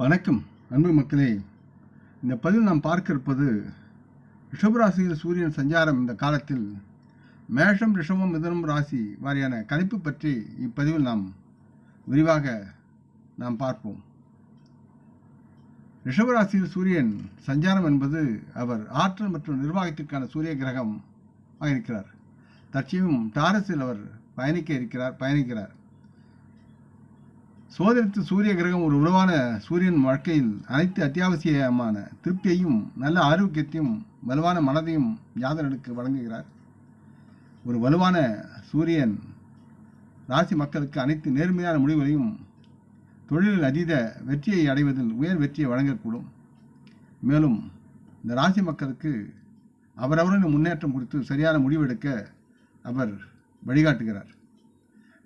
வணக்கம் அன்பு மக்களே. இந்த பதிவில் நாம் பார்க்க இருப்பது ரிஷபராசியில் சூரியன் சஞ்சாரம் இந்த காலத்தில் மேஷம் ரிஷபம் மிதனம் ராசி வாரியான கணிப்பு பற்றி இப்பதிவில் நாம் விரிவாக நாம் பார்ப்போம். ரிஷபராசியில் சூரியன் சஞ்சாரம் என்பது அவர் ஆற்றல் மற்றும் நிர்வாகத்திற்கான சூரிய கிரகம் இருக்கிறார் தற்சமயம் டாரஸில் அவர் பயணிக்க இருக்கிறார் பயணிக்கிறார். சோதரித்து சூரிய கிரகம் ஒரு உருவான சூரியன் வாழ்க்கையில் அனைத்து அத்தியாவசியமான திருப்தியையும் நல்ல ஆரோக்கியத்தையும் வலுவான மனதையும் ஜாதகனுக்கு வழங்குகிறார். ஒரு வலுவான சூரியன் ராசி மக்களுக்கு அனைத்து நேர்மையான முடிவுகளையும் தொழிலில் அதீத வெற்றியை அடைவதில் உயர் வெற்றியை வழங்கக்கூடும். மேலும் இந்த ராசி மக்களுக்கு அவரவரின் முன்னேற்றம் குறித்து சரியான முடிவெடுக்க அவர் வழிகாட்டுகிறார்.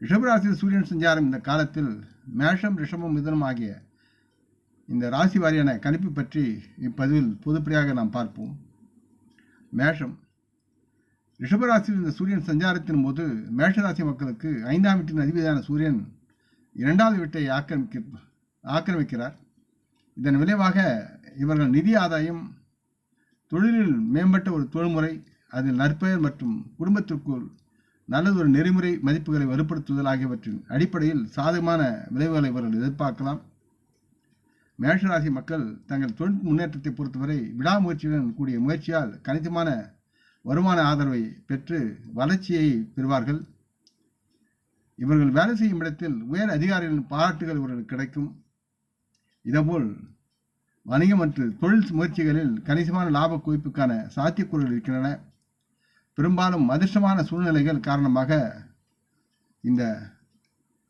ரிஷபராசியில் சூரியன் சஞ்சாரம் இந்த காலத்தில் மேஷம் ரிஷபம் மிதனம் ஆகிய இந்த ராசி வாரியான கணிப்பு பற்றி இப்பதிவில் பொதுப்படியாக நாம் பார்ப்போம். மேஷம். ரிஷபராசியில் இந்த சூரியன் சஞ்சாரத்தின் போது மேஷராசி மக்களுக்கு ஐந்தாம் வீட்டின் அதிபதியான சூரியன் இரண்டாவது வீட்டை ஆக்கிரமிக்க ஆக்கிரமிக்கிறார். இதன் விளைவாக இவர்கள் நிதி ஆதாயம் தொழிலில் மேம்பட்ட ஒரு தொழில்முறை அதில் நற்பெயர் மற்றும் குடும்பத்திற்குள் நல்லது ஒரு நெறிமுறை மதிப்புகளை வலுப்படுத்துதல் ஆகியவற்றின் அடிப்படையில் சாதகமான விளைவுகளை இவர்கள் எதிர்பார்க்கலாம். மேஷராசி மக்கள் தங்கள் தொழில் முன்னேற்றத்தை பொறுத்தவரை விடாமுயற்சியுடன் கூடிய முயற்சியால் கணிசமான வருமான ஆதரவை பெற்று வளர்ச்சியை பெறுவார்கள். இவர்கள் வேலை செய்யும் இடத்தில் உயர் அதிகாரிகளின் பாராட்டுகள் இவர்களுக்கு கிடைக்கும். இதேபோல் வணிகம் மற்றும் தொழில் முயற்சிகளில் கணிசமான லாப குவிப்புக்கான சாத்தியக்கூறுகள் இருக்கின்றன. பெரும்பாலும் அதிர்ஷ்டமான சூழ்நிலைகள் காரணமாக இந்த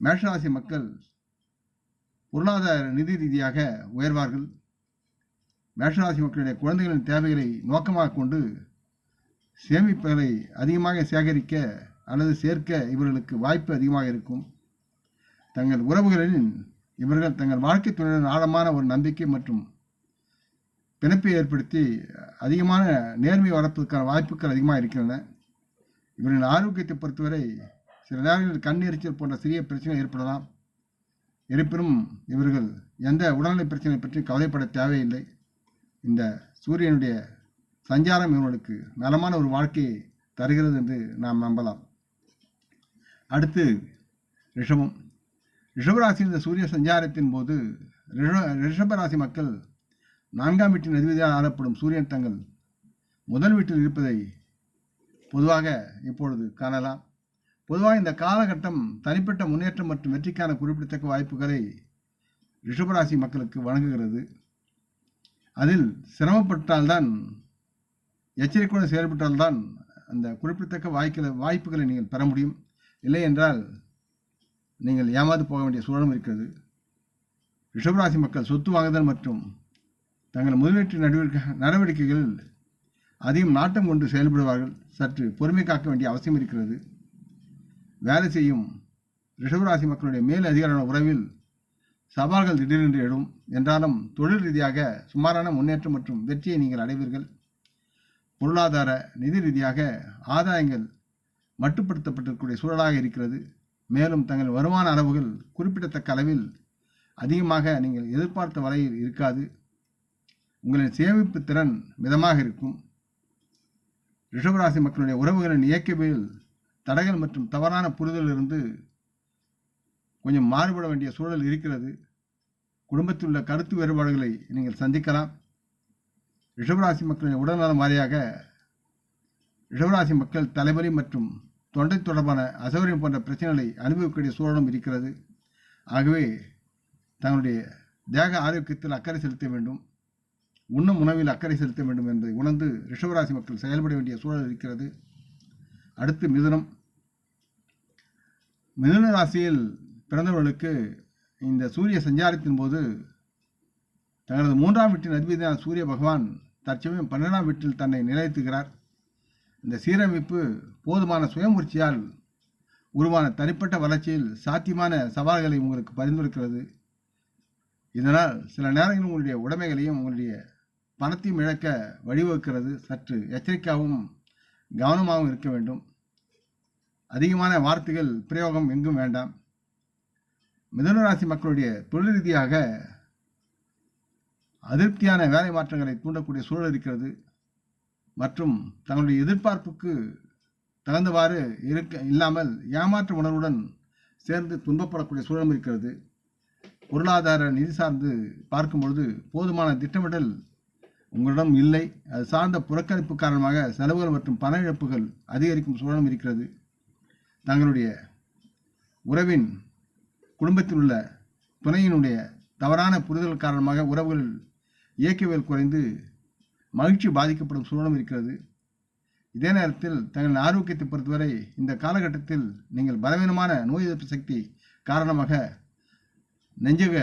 மேஷராசி மக்கள் பொருளாதார நிதி ரீதியாக உயர்வார்கள். மேஷராசி மக்களுடைய குழந்தைகளின் தேவைகளை நோக்கமாக கொண்டு சேமிப்புகளை அதிகமாக சேகரிக்க அல்லது சேர்க்க இவர்களுக்கு வாய்ப்பு அதிகமாக இருக்கும். தங்கள் உறவுகளில் இவர்கள் தங்கள் வாழ்க்கை துணையுடன் ஆழமான ஒரு நம்பிக்கை மற்றும் பிணைப்பை ஏற்படுத்தி அதிகமான நேர்மை வளர்ப்பதற்கான வாய்ப்புகள் அதிகமாக இருக்கின்றன. இவர்களின் ஆரோக்கியத்தை பொறுத்தவரை சில நேரங்களில் கண் எரிச்சல் போன்ற சிறிய பிரச்சனை ஏற்படலாம். இருப்பினும் இவர்கள் எந்த உடல்நிலை பிரச்சனை பற்றி கவலைப்பட தேவையில்லை. இந்த சூரியனுடைய சஞ்சாரம் இவர்களுக்கு நலமான ஒரு வாழ்க்கையை தருகிறது என்று நாம் நம்பலாம். அடுத்து ரிஷபம். ரிஷபராசி இந்த சூரிய சஞ்சாரத்தின் போது ரிஷ ரிஷபராசி மக்கள் நான்காம் வீட்டின் அதிபதியாக ஆளப்படும் சூரியன் தங்கள் முதல் வீட்டில் இருப்பதை பொதுவாக இப்பொழுது காணலாம். பொதுவாக இந்த காலகட்டம் தனிப்பட்ட முன்னேற்றம் மற்றும் வெற்றிக்கான குறிப்பிடத்தக்க வாய்ப்புகளை ரிஷபராசி மக்களுக்கு வழங்குகிறது. அதில் சிரமப்பட்டால்தான் எச்சரிக்கையுடன் செயல்பட்டால்தான் அந்த குறிப்பிடத்தக்க வாய்க்களை வாய்ப்புகளை நீங்கள் பெற முடியும். இல்லை என்றால் நீங்கள் ஏமாந்து போக வேண்டிய சூழலும் இருக்கிறது. ரிஷபராசி மக்கள் சொத்து வாங்குதல் மற்றும் தங்கள் முதலீட்டு நடவடிக்கை நடவடிக்கைகள் அதிகம் நாட்டம் கொண்டு செயல்படுவார்கள். சற்று பொறுமை காக்க வேண்டிய அவசியம் இருக்கிறது. வேலை செய்யும் ரிஷபராசி மக்களுடைய மேல் அதிகாரான உறவில் சவால்கள் திடீரென்று எழும். என்றாலும் தொழில் ரீதியாக சுமாரான முன்னேற்றம் மற்றும் வெற்றியை நீங்கள் அடைவீர்கள். பொருளாதார நிதி ரீதியாக ஆதாயங்கள் மட்டுப்படுத்தப்பட்டிருக்கக்கூடிய சூழலாக இருக்கிறது. மேலும் தங்கள் வருமான அளவுகள் குறிப்பிடத்தக்க அளவில் அதிகமாக நீங்கள் எதிர்பார்த்த வரையில் இருக்காது. உங்களின் சேமிப்பு திறன் மிதமாக இருக்கும். ரிஷபராசி மக்களுடைய உறவுகளின் இயக்கவியல் தடைகள் மற்றும் தவறான புரிதலிலிருந்து கொஞ்சம் மாறுபட வேண்டிய சூழல் இருக்கிறது. குடும்பத்தில் உள்ள கருத்து வேறுபாடுகளை நீங்கள் சந்திக்கலாம். ரிஷபராசி மக்களின் உடல்நலம் வாரியாக ரிஷபராசி மக்கள் தலைவலி மற்றும் தொண்டை தொடர்பான அசௌகரியம் போன்ற பிரச்சனைகளை அனுபவிக்கக்கூடிய சூழலும் இருக்கிறது. ஆகவே தங்களுடைய தேக ஆரோக்கியத்தில் அக்கறை செலுத்த வேண்டும். உண்ணும் உணவில் அக்கறை செலுத்த வேண்டும் என்பதை உணர்ந்து ரிஷவராசி மக்கள் செயல்பட வேண்டிய சூழல் இருக்கிறது. அடுத்து மிதுனம். மிதுன ராசியில் பிறந்தவர்களுக்கு இந்த சூரிய சஞ்சாரத்தின் போது தங்களது மூன்றாம் வீட்டின் அதிபதியான சூரிய பகவான் தற்சமயம் பன்னெண்டாம் வீட்டில் தன்னை நிலைத்துகிறார் இந்த சீரமைப்பு போதுமான சுயமுயற்சியால் உருவான தனிப்பட்ட வளர்ச்சியில் சாத்தியமான சவால்களை உங்களுக்கு பரிந்துரைக்கிறது. இதனால் சில நேரங்களில் உங்களுடைய உடைமைகளையும் உங்களுடைய பணத்தையும் இழக்க வழிவகுக்கிறது சற்று எச்சரிக்கையாகவும் கவனமாகவும் இருக்க வேண்டும். அதிகமான வார்த்தைகள் பிரயோகம் எங்கும் வேண்டாம். மிதனராசி மக்களுடைய தொழில் ரீதியாக அதிருப்தியான வேலை மாற்றங்களை தூண்டக்கூடிய சூழல் இருக்கிறது. மற்றும் தங்களுடைய எதிர்பார்ப்புக்கு தகுந்தவாறு இருக்க இல்லாமல் ஏமாற்று உணர்வுடன் சேர்ந்து துன்பப்படக்கூடிய சூழலும் இருக்கிறது. பொருளாதார நிதி சார்ந்து பார்க்கும் பொழுது போதுமான திட்டமிடல் உங்களிடம் இல்லை. அது சார்ந்த புறக்கணிப்பு காரணமாக செலவுகள் மற்றும் பண இழப்புகள் அதிகரிக்கும் சூழலும் இருக்கிறது. தங்களுடைய உறவின் குடும்பத்தில் உள்ள துணையினுடைய தவறான புரிதல் காரணமாக உறவுகளில் இயக்கவியல் குறைந்து மகிழ்ச்சி பாதிக்கப்படும் சூழலும் இருக்கிறது. இதே நேரத்தில் தங்கள் ஆரோக்கியத்தை பொறுத்தவரை இந்த காலகட்டத்தில் நீங்கள் பலவீனமான நோய் எதிர்ப்பு சக்தி காரணமாக நெஞ்சக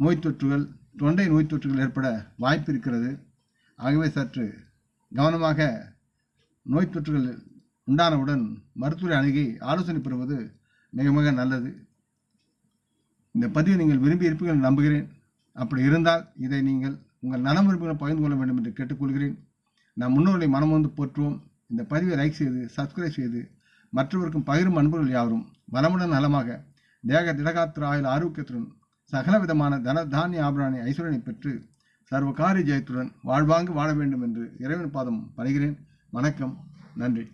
நோய் தொற்றுகள் தொண்டை நோய் தொற்றுகள் ஏற்பட வாய்ப்பு இருக்கிறது. ஆகவே சற்று கவனமாக நோய் தொற்றுகள் உண்டானவுடன் மருத்துவரை அணுகி ஆலோசனை பெறுவது மிக மிக நல்லது. இந்த பதிவை நீங்கள் விரும்பி இருப்பீர்கள் நம்புகிறேன். அப்படி இருந்தால் இதை நீங்கள் உங்கள் நலம் விரும்புகளை பகிர்ந்து கொள்ள வேண்டும் என்று கேட்டுக்கொள்கிறேன். நம் முன்னோர்களை மனமுந்து போற்றுவோம். இந்த பதிவை லைக் செய்து சப்ஸ்கிரைப் செய்து மற்றவருக்கும் பகிரும் அன்புகள் யாவரும். வளமுடன் நலமாக தேக திடகாத்திர ஆயுள் ஆரோக்கியத்துடன் சகல விதமான தன தானிய ஆபரணி ஐஸ்வரனை பெற்று சர்வ காரிய ஜெயத்துடன் வாழ்வாங்கு வாழ வேண்டும் என்று இறைவன் பாதம் பணிகிறேன் வணக்கம். நன்றி.